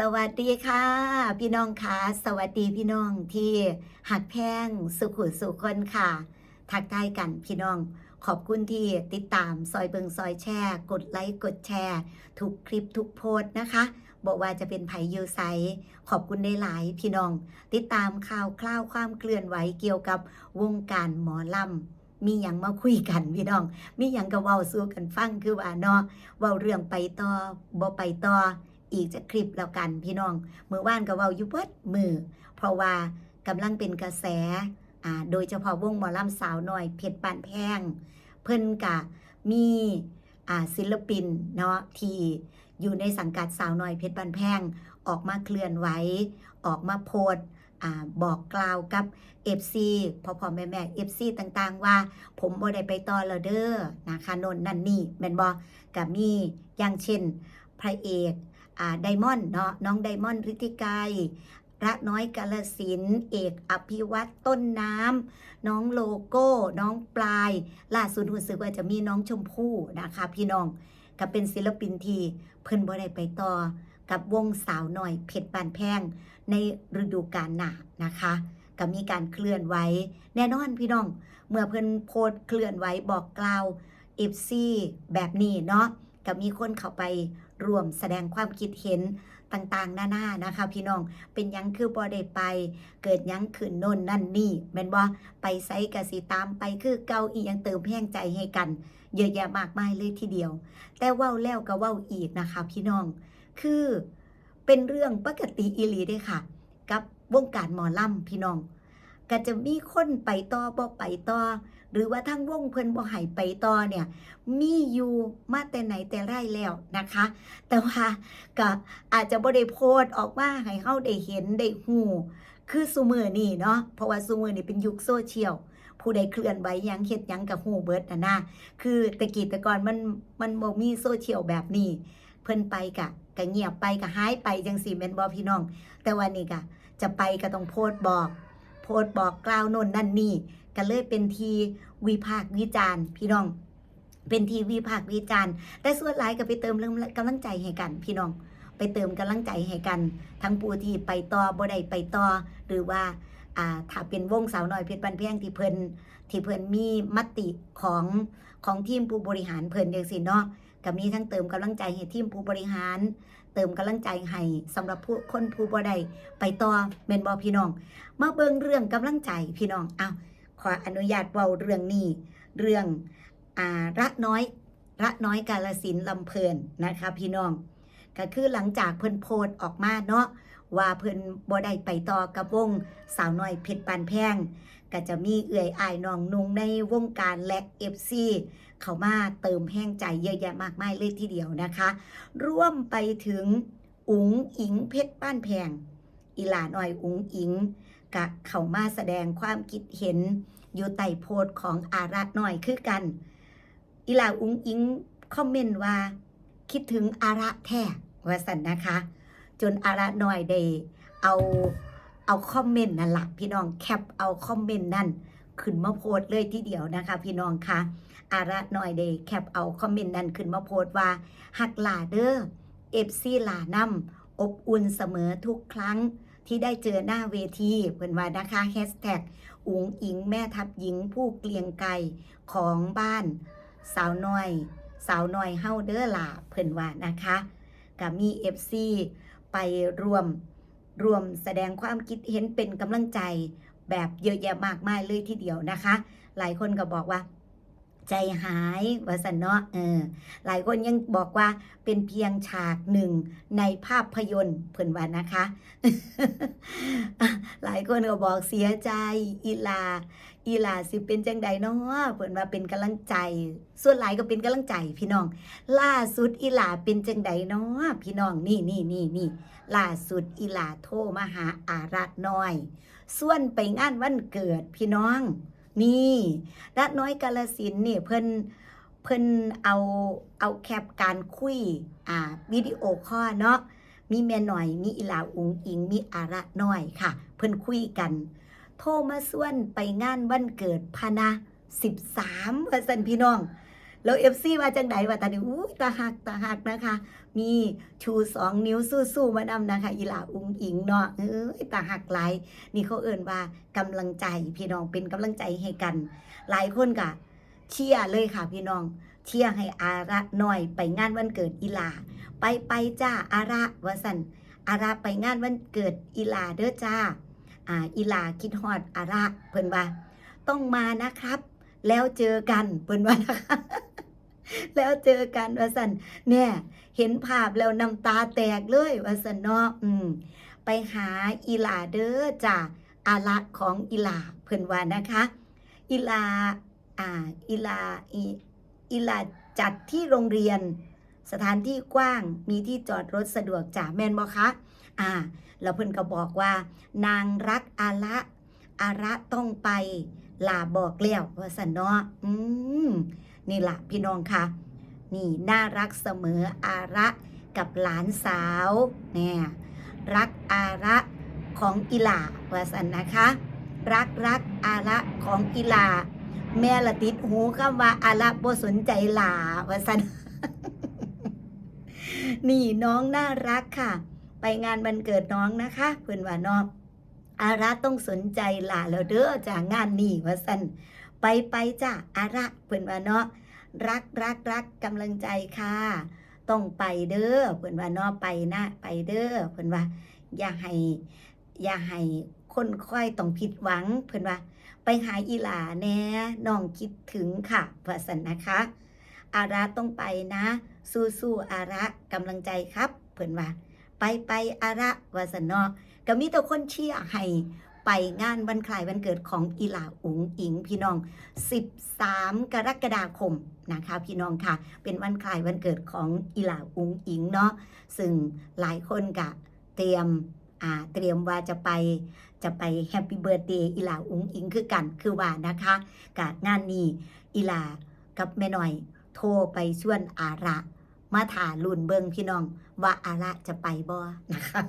สวัสดีค่ะ พี่น้องค่ะสวัสดีพี่น้องที่หักแพงสุขุสุคนค่ะ ทักทายกันพี่น้องขอบคุณที่ติดตามซอยเบิงซอยแชร์ กดไลค์กดแชร์ ทุกคลิปทุกโพสนะคะบอกว่าจะเป็นไผยูไซขอบคุณได้หลายพี่น้อง ติดตามข่าวคราวความเคลื่อนไหวเกี่ยวกับวงการหมอลำมีอย่างมาคุยกันพี่น้อง มีอย่างก็เว้าสู้กันฟังคือว่าเนาะเว้าเรื่องไปต่อบ่ไปต่อ อีกจะคลิปแล้วกันพี่น้องมือว่านก็เว้าอยู่เบิดมือ เพราะว่ากำลังเป็นกระแสอ่าโดยเฉพาะวงหมอลำสาวน้อยเพชรปานแพง เพิ่นกะมีอ่าศิลปินเนาะที่อยู่ในสังกัดสาวน้อยเพชรปานแพง ออกมาเคลื่อนไหวออกมาโพสอบอกกล่าวกับ FC พอพ่อแม่แม่ FC ต่างๆ ว่า ผมบ่ได้ไปต่อแล้วเด้อนะคะนนนั่นนี่แม่นบ่กับมีอย่างเช่นพระเอก ไดมอนด์เนาะน้องไดมอนด์ฤทธิไกรระน้อยกาลสิน เอกอภิวัตต้นน้ำน้องโลโก้ น้องปลาย ล่าสุดรู้สึกว่าจะมีน้องชมพู่นะคะ พี่น้องก็เป็นศิลปินทีเพิ่นบ่ได้ไปต่อ กับวงสาวหน่อยเพชรปานแพงในฤดูกาลหนานะคะก็มีการเคลื่อนไหวแน่นอนพี่น้อง เมื่อเพิ่นโพสเคลื่อนไหวบอกกล่าวเอฟซีแบบนี้เนาะก็มีคนเข้าไป รวมแสดงความคิดเห็นต่างๆหน้าๆนะคะ พี่น้องเป็นยังคือบ่ได้ไป เกิดยังขึ้นโน่นนั่นนี่แม่นบ่ไปไสกะสิตามไปคือเก่าอียังเติมแห้งใจให้กัน เยอะแยะมากมายเลยทีเดียว แต่เว้าแล้วก็เว้าอีกนะคะ พี่น้องคือเป็นเรื่องปกติอีหลีด้ค่ะ กับวงการหมอลำพี่น้อง ก็จะมีคนไปต่อบ่ไปต่อหรือว่าทั้งวงเพิ่นบ่ให้ไปต่อเนี่ย มีอยู่มาแต่ไหนแต่ไรแล้วนะคะ แต่ว่าก็อาจจะบ่ได้โพสต์ออกมาให้เฮาได้เห็นได้ฮู้คือซุมื้อนี้เนาะเพราะว่าซุมื้อนี้เป็นยุคโซเชียลผู้ใดเคลื่อนไหวยังเฮ็ดยังกับฮู้เบิดน่ะนะคือแตะกี้แต่ก่อนมันมันบ่มีโซเชียลแบบนี้ เพิ่นไปกะก็เงียบไปก็หายไปจังซี่แม่นบ่พี่น้อง แต่วันนี้ก็จะไปก็ต้องโพสต์บอก โพสต์บอกกล่าวโน่นนั่นนี่ก็เลยเป็นทีวิพากษ์วิจารณ์พี่น้อง เป็นทีวิพากษ์วิจารณ์แต่ส่วนหลายก็ไปเติมเรื่องกำลังใจให้กัน พี่น้องไปเติมกำลังใจให้กัน ทั้งผู้ที่ไปต่อบ่ได้ไปต่อหรือว่าอ่าถ้าเป็นวงสาวน้อยเพชรปันเพียงที่เพิ่นที่เพิ่นมีมติของของทีมผู้บริหารเพิ่นจังซี่เนาะก็มีทั้งเติมกำลังใจให้ทีมผู้บริหาร เติมกำลังใจให้สำหรับผู้คนผู้บ่ได้ไปต่อแม่นบ่พี่น้อง มาเบิ่งเรื่องกำลังใจพี่น้องเอาขออนุญาตเว้าเรื่องนี้เรื่องอ่าระน้อยระน้อยกาลสินลำเพลินนะคะพี่น้อง ก็คือหลังจากเพิ่นโพสออกมาเนาะว่าเพิ่นบ่ได้ไปต่อกับวงสาวน้อยเพชรปานแพง ก็จะมีเอื่อยอายน้องนุงในวงการและ FC เขามาเติมแห้งใจเยอะแยะมากมายเลยทีเดียวนะคะ ร่วมไปถึงอุ๋งอิงเพชรป้านแพงอีหลาน้อยอุ๋งอิงกะเขามาแสดงความคิดเห็นอยู่ใต้โพสของอารัตน้อยคือกันอีหลาอุ๋งอิงคอมเมนต์ว่า คิดถึงอาระแท้ว่าสันนะคะ จนอาระหน้อยได้เอา เอาคอมเมนต์นั่นละพี่น้องแคปเอาคอมเมนต์นั่นขึ้นมาโพสเลยทีเดียวนะคะ พี่น้องคะอาระหน้อยได้แคปเอาคอมเมนต์นั้นขึ้นมาโพสว่าหักหลาเด้อเอฟซีหลานำอบอุ่นเสมอทุกครั้งที่ได้เจอหน้าเวทีเพิ่อนว่านะคะแฮชแท็กอุ๋งอิงแม่ทัพหญิงผู้เกลียงไกรของบ้าน สาวน้อย สาวน้อยเฮาเด้อล่ะเพิ่อนว่านะคะก็มี FC ไปรวม รวมแสดงความคิดเห็นเป็นกำลังใจแบบเยอะแยะมากมายเลยทีเดียวนะคะ หลายคนก็บอกว่า ใจหายว่าสันเนาะเออหลายคนยังบอกว่าเป็นเพียงฉากหนึ่งในภาพยนตร์เพิ่นว่านะคะ หลายคนก็บอกเสียใจอีลา อีลาสิเป็นจังใดเนาะเพิ่นว่าเป็นกำลังใจ ส่วนหลายก็เป็นกำลังใจพี่น้อง ล่าสุดอีลาเป็นจังใดเนาะพี่น้องนี่นี่นี่นี่ล่าสุดอีลาโทรมาหาอารัตน้อย ส่วนไปงานวันเกิดพี่น้อง นี่นัดน้อยกาลสินเนี่เพิ่นเพิ่นเอาเอาแคปการคุยอ่าวิดีโอข้อเนาะมีแม่หน่อยมีอีลาอุงอิงมีอาระน้อยค่ะ เพิ่นคุยกัน โทรมาส่วนไปงานวันเกิดพนะ13บสาซั่นพี่น้อง แล้วเอฟซีว่าจังไดว่าตอนนี้อู้ตาหักตาหักนะคะ มีชูสองนิ้วสู้ๆมานำนะคะ อีหลาอุ้งอิงเนาะเอ้ยตาหักหลายนี่เขาเอ่นว่ากำลังใจพี่น้องเป็นกำลังใจให้กัน หลายคนก็เชียร์เลยค่ะพี่น้องเชียร์ให้อาระหน่อยไปงานวันเกิดอีหลา ไปไปจ้าอาระวสันอาระไปงานวันเกิดอีหลาเด้อจ้าอ่าอีหลาคิดฮอดอาระเพิ่นว่าต้องมานะครับ แล้วเจอกันเพิ่นว่านะคะแล้วเจอกันว่าสันเนี่ยเห็นภาพแล้วน้ำตาแตกเลยว่าสันเนาะอืม ไปหาอีหลาเด้อจ้าอาระของอีหลาเพิ่นว่านะคะอีหลาอ่าอีหลาอีอีหลาจัดที่โรงเรียน สถานที่กว้างมีที่จอดรถสะดวกจ้าแม่นบ่คะอ่าแล้วเพิ่นก็บอกว่า นางรักอาระ อาระต้องไปลาบอกแล้วว่าสันเนาะอืมนี่ล่ะพี่น้องค่ะ นี่น่ารักเสมออาระกับหลานสาวเนี่ยรักอาระของอีลาว่าสันนะคะ รักรักอาระของอีลา แม่ละติดหูคำว่าอาระบ่สนใจหลาว่าสันนี่น้องน่ารักค่ะ ไปงานวันเกิดน้องนะคะเพื่อนว่าน้อง อาระต้องสนใจหลาแล้วเด้อจากงานนี้ว่าสันไปไปจ้ะอาระเพื่อนว่าเนาะรักรักรักกำลังใจค่ะ ต้องไปเด้อเพื่อนว่าเนาะไปนะ ไปเด้อเพื่อนว่า อย่าให้ อย่าให้คนค่อยต้องผิดหวัง เพื่อนว่า ไปหาอีหลาแน่น้องคิดถึงค่ะว่าสันนะคะ อาระต้องไปนะ สู้ๆอาระกำลังใจครับ เพื่อนว่า ไปไปอาระวาสนเนอ ก็มีแต่คนเชียร์ให้ไปงานวันคล้ายวันเกิดของอีหลาอุ๋งอิงพี่น้อง 13 กรกฎาคมนะคะพี่น้องค่ะ เป็นวันคล้ายวันเกิดของอีหลาอุ๋งอิงเนาะซึ่งหลายคนกะเตรียมอ่าเตรียมว่าจะไปจะไปแฮปปี้เบิร์ดเดย์อีหลาอุ๋งอิงคือกันคือว่านะคะกะงานนี้อีหลากับแม่หน่อยโทรไปชวนอาระ มาถาลุ่นเบิงพี่น้องว่าอาระจะไปบ่นะคะ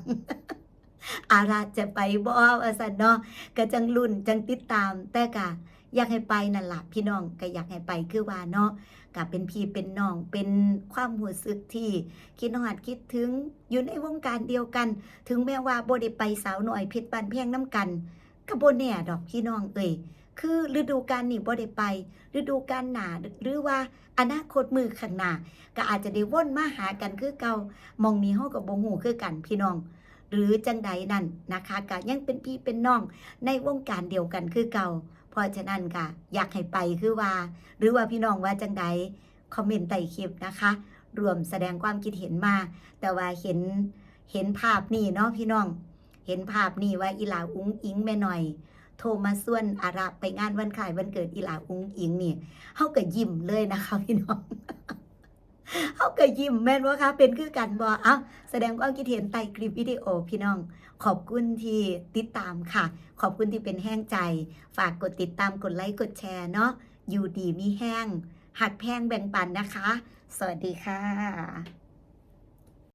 อาระจะไปบ่ว่าสันเนาะก็จังลุ่นจังติดตาม แต่กะอยากให้ไปนั่นล่ะพี่น้องก็อยากให้ไปคือว่าเนาะก็เป็นพี่เป็นน้องเป็นความรู้สึกที่คิดฮอดคิดถึงอยู่ในวงการเดียวกัน ถึงแม้ว่าบ่ได้ไปสาวหน่อยเพชรบ้านเพียงน้ำกันก็บ่แน่ดอกพี่น้องเอ้ยคือฤดูกาลนี้บ่ได้ไป ฤดูกาลหนาหรือว่าอนาคตมือข้างหน้าก็อาจจะได้ว่นมาหากันคือเก่ามองนี้เฮากับบ่ฮู้คือกันพี่น้อง หรือจังใดนั่นนะคะก็ยังเป็นพี่เป็นน้องในวงการเดียวกันคือเก่า เพราะฉะนั้นก็อยากให้ไปคือว่า หรือว่าพี่น้องว่าจังใดคอมเมนต์ใต้คลิปนะคะรวมแสดงความคิดเห็นมา แต่ว่าเห็นเห็นภาพนี่เนาะพี่น้อง เห็นภาพนี่ว่าอีหลาอุ้งอิงแม่หน่อย โทรมาส่วนอาระไปงานวันคล้ายวันเกิดอีหลาอุ้งอิงนี่เฮาก็ยิ้มเลยนะคะพี่น้อง เขาก็ยิ้มแม่นว่าคะเป็นคือกันบ่เอ้าแสดงความคิดเห็นใต้คลิปวิดีโอพี่น้อง ขอบคุณที่ติดตามค่ะ ขอบคุณที่เป็นแห้งใจ ฝากกดติดตามกดไลค์กดแชร์เนาะอยู่ดีมีแห้งหักแพงแบ่งปันนะคะ สวัสดีค่ะ